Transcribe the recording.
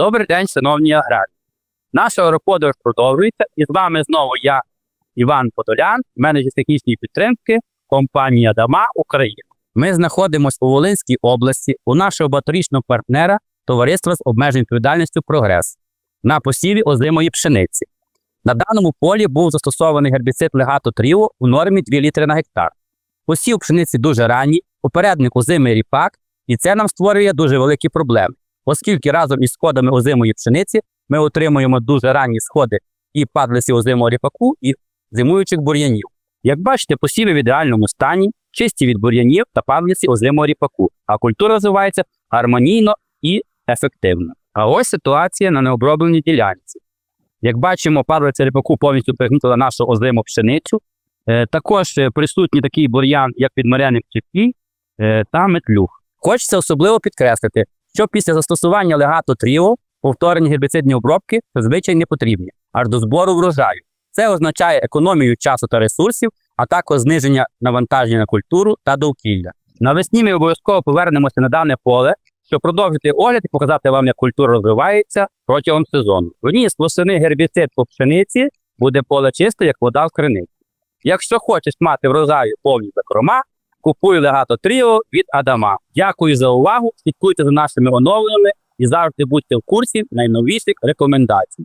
Добрий день, шановні аграрії. Наша агроподорож продовжується, і з вами знову я, Іван Подолян, менеджер технічної підтримки компанія Дама Україна. Ми знаходимося у Волинській області у нашого багаторічного партнера товариства з обмеженою відповідальністю Прогрес на посіві озимої пшениці. На даному полі був застосований гербіцид легато тріо у нормі 2 літри на гектар. Посів пшениці дуже ранній, попередник озимий ріпак, і це нам створює дуже великі проблеми, оскільки разом із сходами озимої пшениці ми отримуємо дуже ранні сходи і падлиці озимого ріпаку, і зимуючих бур'янів. Як бачите, посіви в ідеальному стані, чисті від бур'янів та падлиці озимого ріпаку, а культура розвивається гармонійно і ефективно. А ось ситуація на необробленій ділянці. Як бачимо, падлиця ріпаку повністю пригнутила нашу озиму пшеницю. Е, також е, присутній такий бур'ян, як підмаряник чіпкій е, та метлюх. Хочеться особливо підкреслити, що після застосування легато тріо повторені гербіцидні обробки зазвичай не потрібні аж до збору врожаю. Це означає економію часу та ресурсів, а також зниження навантаження на культуру та довкілля. Навесні ми обов'язково повернемося на дане поле, щоб продовжити огляд і показати вам, як культура розвивається протягом сезону. Вніс восени гербіцид по пшениці буде поле чисте, як вода в криниці. Якщо хочеш мати врожаю повні закрома, купуй легато тріо від Адама. Дякую за увагу. Слідкуйте за нашими оновленнями і завжди будьте в курсі найновіших рекомендацій.